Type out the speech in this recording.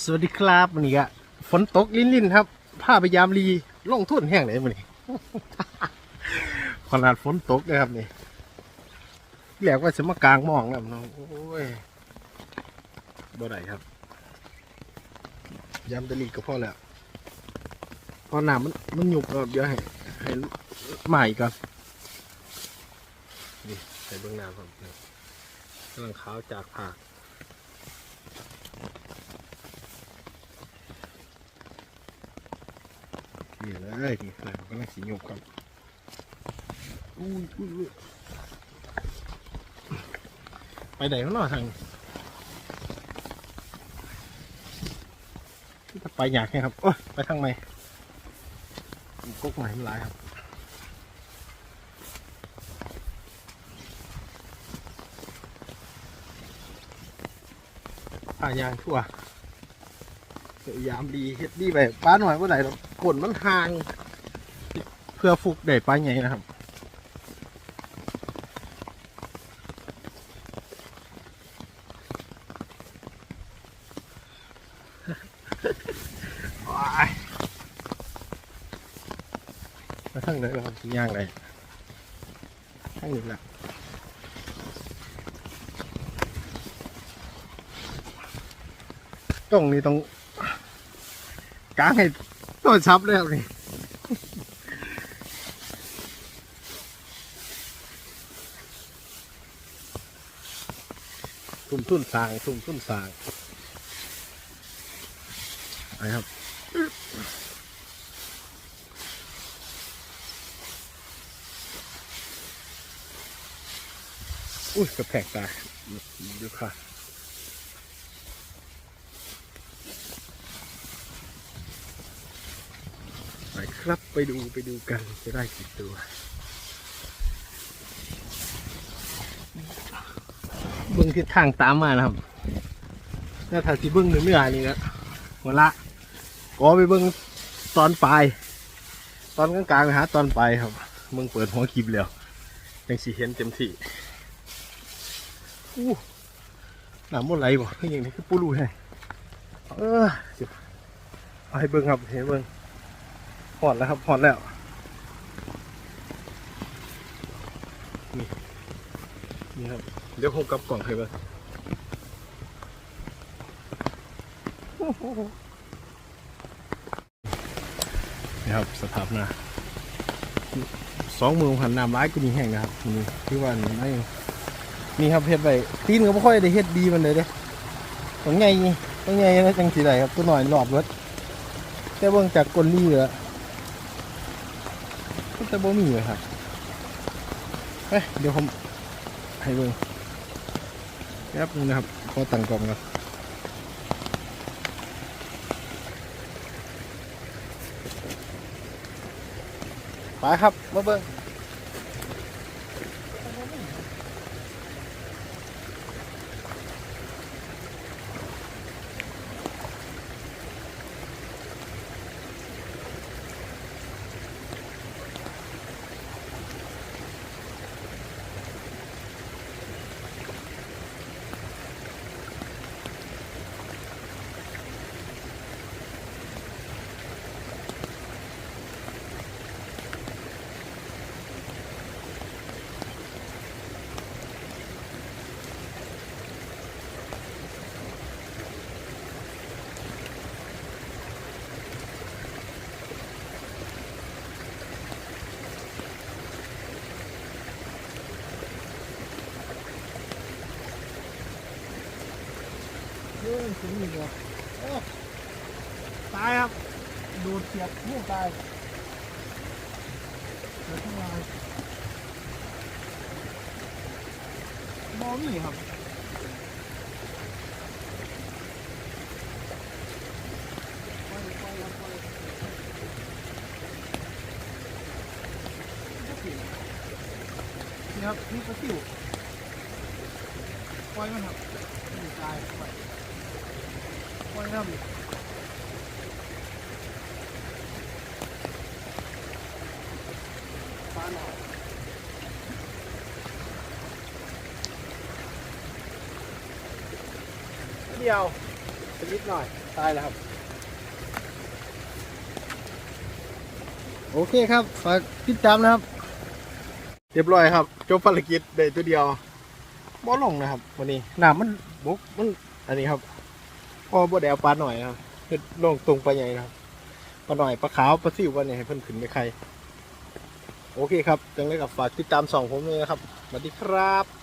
สวัสดีครับวันนี้ก็ฝนตกลิ้นลิ้นๆครับผ้าพยายามรีลงทุ่นแห้งเลยวันนี้ ขนาดฝนตกเลยครับนี่เรียกว่าสมากลางมองนะน้องโอ้ยบ่ได้ครับยำตะลีก็พอแล้วพอหนามันมันหยุบแล้วเดี๋ยวให้ให้ใหม่ก่อนนี่ใส่เบื้องหน้าครับนี่กำลังขาวจากผัก นี่เลยนี่เลยก็น่าสีหยกครับอุ้ยอุ้ยไปไหนข้างนอทางถ้าไปอยากไงครับโอ้ยไปทางไหนกุ๊กใหม่ไม่ร้ายครับผ่ายางทั่วพยายามดีเฮ็ดดีไปป้าหน่อยเมื่อไหร่เราก ดมันห่าง เพื่อฟุกได้ป้าใหญ่นะครับมาทั้งไหนเราสิย่างไรทั้งนี้แหละตรงนี้ต้องกางให้ ตัวชับแล้วนี่ทุ่มทุ่นสางทุ่มทุ่นสางไปครับอุ้ยกระแพกตาดูค่ะ ไปครับ ไปดูไปดูกันจะได้กี่ตัวเบิ้งทิศทางตามมานะครับถ้าถ้าที่เบิ้องเหนื้อๆนี่นะหัวละก็ไปเบิ้องตอนปลาย ตอนกลางๆไปหาตอนปลายครับเบิ้งเปิดหัวคลิปแล้วยังสีเห็นเต็มที่อู้หนามดไหลบ่คืออย่างนี้คือปูรูให้เออเอาให้เบิ้งครับให้เบิ้ง หอดแล้วครับหอดแล้วนี่นี่ครับ เดี๋ยวผมกลับกล่องให้บ้างนี่ครับสภาพหน้าสองมือหันน้ำร้ายกูนี่แห้งนะครับนี่ที่ว่านี่ไม่นี่ครับเฮ็ดไปตีนก็ไม่ค่อยได้เฮ็ดดีมันเลยเด้ต้องไงต้องไงนะจังสีไรครับตัวหน่อยหลอดเวดแต่เบิ่งจากกลนี่เหรอ แต่บ่มีเลยครับเอ้ยเดี๋ยวผมให้เบิ่งแป๊บนึงนะครับขอตั้งกล่องก่อนไปครับมาเบิ่ง องถึงนี่เหรอโอ้ตายครับ ดูดเสียบหูตายเกิดขึ้นมาบอมี่ครับนี่ครับนี่ก็ติวปล่อยมันครับตายปล่อย ปล่อยครับปลาหน่อยเดียวสักนิดหน่อย ตายแล้วครับ โอเคครับฝากติดตามนะครับ เรียบร้อยครับ จบภารกิจได้ตัวเดียวบ่ลงนะครับ วันนี้น้ำมันบกมันอันนี้ครับ พ่อบ่ได้เอาปลาหน่อยนะครับเฮ็ดลงตรงปลาใหญ่นะครับปลาหน่อยปลาขาวปลาซิววันนี้ให้เพิ่นขึ้นไปใครโอเคครับจังเลยกับฝากติดตามสองผมเลยนะครับสวัสดีครับ